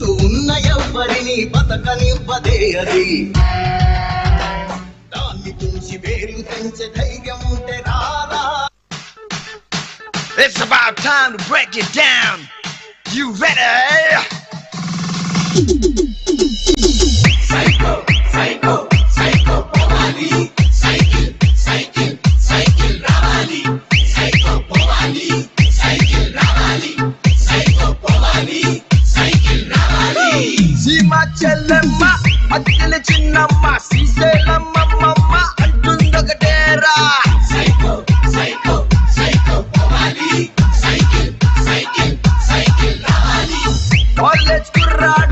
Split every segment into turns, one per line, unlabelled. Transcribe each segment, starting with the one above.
చుట్టూ ఉన్న ఎవ్వరిని బతకనివ్వదే అది దాన్ని తుంచి వేలు తెంచే ధైర్యం ఉంటే రారా
It's about time to break it down. You ready?
Psycho psycho psycho పోవాలి
చెల్లెమ్మ అత్తెల చిన్నమ్మ శ్రీశైలమ్మమ్మ అంటుందొకటేరా.
సైకో సైకో సైకో పోవాలి. సైకిల్ సైకిల్ సైకిల్ రావాలి.
కాలేజ్ కుర్రాడు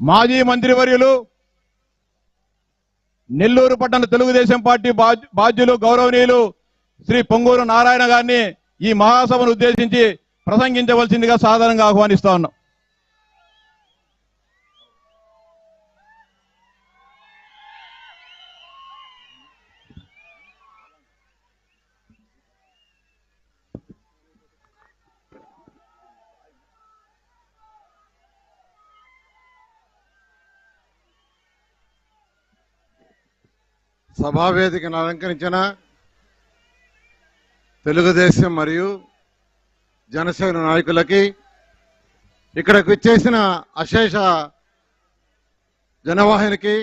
మాజీ మంత్రివర్యులు నెల్లూరు పట్టణ తెలుగుదేశం పార్టీ బాధ్యులు గౌరవనీయులు శ్రీ పొంగూరు నారాయణ గారిని ఈ మహాసభను ఉద్దేశించి ప్రసంగించవలసిందిగా సాధారణంగా ఆహ్వానిస్తా ఉన్నాం.
సభావేదికను అలంకరించిన తెలుగుదేశం మరియు జనసేన నాయకులకి ఇక్కడకు ఇచ్చేసిన అశేష జనవాహినికి